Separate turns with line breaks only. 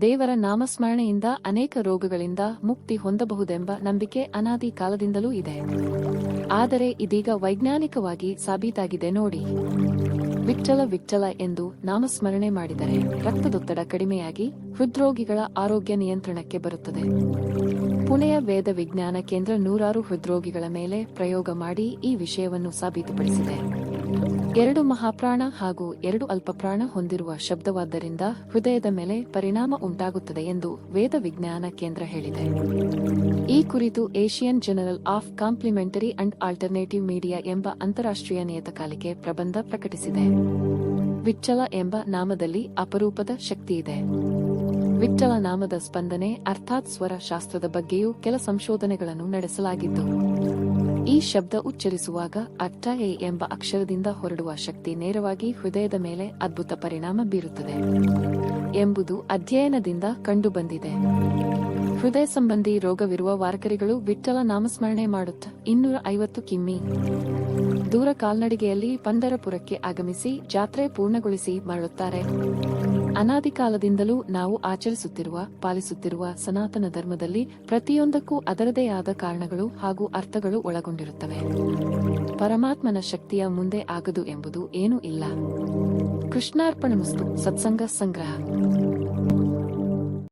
ದೇವರ ನಾಮಸ್ಮರಣೆಯಿಂದ ಅನೇಕ ರೋಗಗಳಿಂದ ಮುಕ್ತಿ ಹೊಂದಬಹುದೆಂಬ ನಂಬಿಕೆ ಅನಾದಿ ಕಾಲದಿಂದಲೂ ಇದೆ. ಆದರೆ ಇದೀಗ ವೈಜ್ಞಾನಿಕವಾಗಿ ಸಾಬೀತಾಗಿದೆ ನೋಡಿ. ವಿಚ್ಚಲ ವಿಚ್ಚಲ ಎಂದು ನಾಮಸ್ಮರಣೆ ಮಾಡಿದರೆ ರಕ್ತದೊತ್ತಡ ಕಡಿಮೆಯಾಗಿ ಹೃದ್ರೋಗಿಗಳ ಆರೋಗ್ಯ ನಿಯಂತ್ರಣಕ್ಕೆ ಬರುತ್ತದೆ. ಪುಣೆಯ ವೇದ ವಿಜ್ಞಾನ ಕೇಂದ್ರ ನೂರಾರು ಹೃದ್ರೋಗಿಗಳ ಮೇಲೆ ಪ್ರಯೋಗ ಮಾಡಿ ಈ ವಿಷಯವನ್ನು ಸಾಬೀತುಪಡಿಸಿದೆ. ಎರಡು ಮಹಾಪ್ರಾಣ ಹಾಗೂ ಎರಡು ಅಲ್ಪಪ್ರಾಣ ಹೊಂದಿರುವ ಶಬ್ದವಾದ್ದರಿಂದ ಹೃದಯದ ಮೇಲೆ ಪರಿಣಾಮ ಉಂಟಾಗುತ್ತದೆ ಎಂದು ವೇದ ವಿಜ್ಞಾನ ಕೇಂದ್ರ ಹೇಳಿದೆ. ಈ ಕುರಿತು Asian journal of complementary and alternative media ಎಂಬ ಅಂತಾರಾಷ್ಟ್ರೀಯ ನಿಯತಕಾಲಿಕೆ ಪ್ರಬಂಧ ಪ್ರಕಟಿಸಿದೆ. ವಿಚ್ಚಲ ಎಂಬ ನಾಮದಲ್ಲಿ ಅಪರೂಪದ ಶಕ್ತಿಯಿದೆ ವಿಚ್ಚಲ ನಾಮದ ಸ್ಪಂದನೆ ಅರ್ಥಾತ್ ಸ್ವರ ಶಾಸ್ತ್ರದ ಬಗ್ಗೆಯೂ ಕೆಲ ಸಂಶೋಧನೆಗಳನ್ನು ನಡೆಸಲಾಗಿದ್ದು ಈ ಶಬ್ದ ಉಚ್ಚರಿಸುವಾಗ ಅಟ್ಟ ಎ ಎಂಬ ಅಕ್ಷರದಿಂದ ಹೊರಡುವ ಶಕ್ತಿ ನೇರವಾಗಿ ಹೃದಯದ ಮೇಲೆ ಅದ್ಭುತ ಪರಿಣಾಮ ಬೀರುತ್ತದೆ ಎಂಬುದು ಅಧ್ಯಯನದಿಂದ ಕಂಡುಬಂದಿದೆ. ಹೃದಯ ಸಂಬಂಧಿ ರೋಗವಿರುವ ವಾರಕರಿಗಳು ವಿಠ್ಠಲ ನಾಮಸ್ಮರಣೆ ಮಾಡುತ್ತ ಇನ್ನೂರ ಐವತ್ತು ಕಿಮ್ಮಿ ದೂರ ಕಾಲ್ನಡಿಗೆಯಲ್ಲಿ ಪಂದರಪುರಕ್ಕೆ ಆಗಮಿಸಿ ಜಾತ್ರೆ ಪೂರ್ಣಗೊಳಿಸಿ ಮರಳುತ್ತಾರೆ. ಅನಾದಿ ಕಾಲದಿಂದಲೂ ನಾವು ಆಚರಿಸುತ್ತಿರುವ, ಪಾಲಿಸುತ್ತಿರುವ ಸನಾತನ ಧರ್ಮದಲ್ಲಿ ಪ್ರತಿಯೊಂದಕ್ಕೂ ಅದರದೇ ಆದ ಕಾರಣಗಳು ಹಾಗೂ ಅರ್ಥಗಳು ಒಳಗೊಂಡಿರುತ್ತವೆ. ಪರಮಾತ್ಮನ ಶಕ್ತಿಯ ಮುಂದೆ ಆಗದು ಎಂಬುದು ಏನೂ ಇಲ್ಲ. ಕೃಷ್ಣಾರ್ಪಣಮಸ್ತು ಸತ್ಸಂಗ ಸಂಗ್ರಹ.